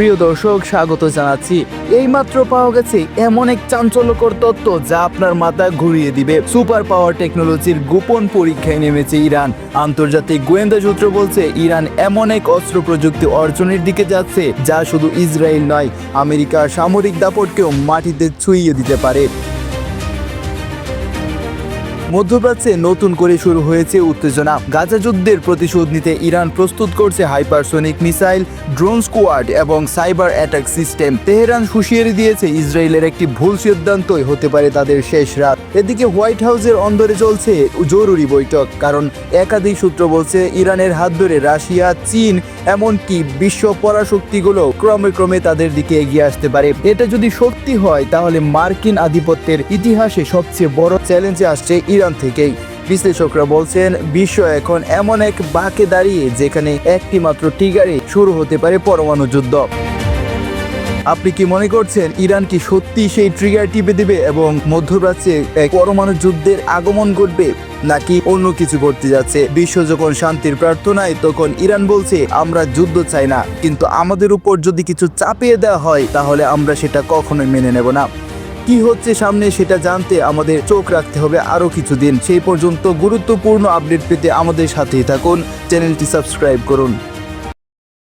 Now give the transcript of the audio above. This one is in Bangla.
প্রিয় দর্শক, স্বাগত জানাচ্ছি। এইমাত্র পাওয়া গেছে এমন এক চাঞ্চল্যকর তত্ত্ব যা আপনার মাথা ঘুরিয়ে দিবে। সুপার পাওয়ার টেকনোলজির গোপন পরীক্ষায় নেমেছে ইরান। আন্তর্জাতিক গোয়েন্দা সূত্র বলছে, ইরান এমন এক অস্ত্র প্রযুক্তি অর্জনের দিকে যাচ্ছে, যা শুধু ইসরায়েল নয়, আমেরিকার সামরিক দাপটকেও মাটিতে ছুঁইয়ে দিতে পারে। মধ্যপ্রাচ্যে নতুন করে শুরু হয়েছে উত্তেজনা। গাজা যুদ্ধের প্রতিশোধ নিতে ইরান প্রস্তুত করছে হাইপারসোনিক মিসাইল, ড্রোন স্কোয়াড এবং সাইবার অ্যাটাক সিস্টেম। তেহরান হুঁশিয়ারি দিয়েছে ইসরায়েলের একটি ভুল সিদ্ধান্তই হতে পারে তাদের শেষ রাত। এদিকে হোয়াইট হাউসের অন্দরে চলছে জরুরি বৈঠক, কারণ একাধিক সূত্র বলছে ইরানের হাত ধরে রাশিয়া, চীন, এমনকি বিশ্ব পরাশক্তিগুলো ক্রমে ক্রমে তাদের দিকে এগিয়ে আসতে পারে। এটা যদি সত্যি হয়, তাহলে মার্কিন আধিপত্যের ইতিহাসে সবচেয়ে বড় চ্যালেঞ্জে আসছে ইরান থেকেই। বিশ্লেষকরা বলছেন, বিশ্ব এখন এমন এক বাঁকে দাঁড়িয়ে, যেখানে একটি মাত্র টিগারে শুরু হতে পারে পরমাণু যুদ্ধ। আপনি কি মনে করছেন ইরান কি সত্যি সেই ট্রিগার টিপে দেবে এবং মধ্যপ্রাচ্যে এক পরমাণু যুদ্ধের আগমন ঘটবে, নাকি অন্য কিছু ঘটতে যাচ্ছে? বিশ্ব যখন শান্তির প্রার্থনায়, তখন ইরান বলছে, আমরা যুদ্ধ চাই না। কিন্তু আমাদের উপর যদি কিছু চাপিয়ে দেওয়া হয়, তাহলে আমরা সেটা কখনোই মেনে নেব না। কি হচ্ছে সামনে সেটা জানতে আমাদের চোখ রাখতে হবে আরও কিছুদিন। সেই পর্যন্ত গুরুত্বপূর্ণ আপডেট পেতে আমাদের সাথেই থাকুন। চ্যানেলটি সাবস্ক্রাইব করুন।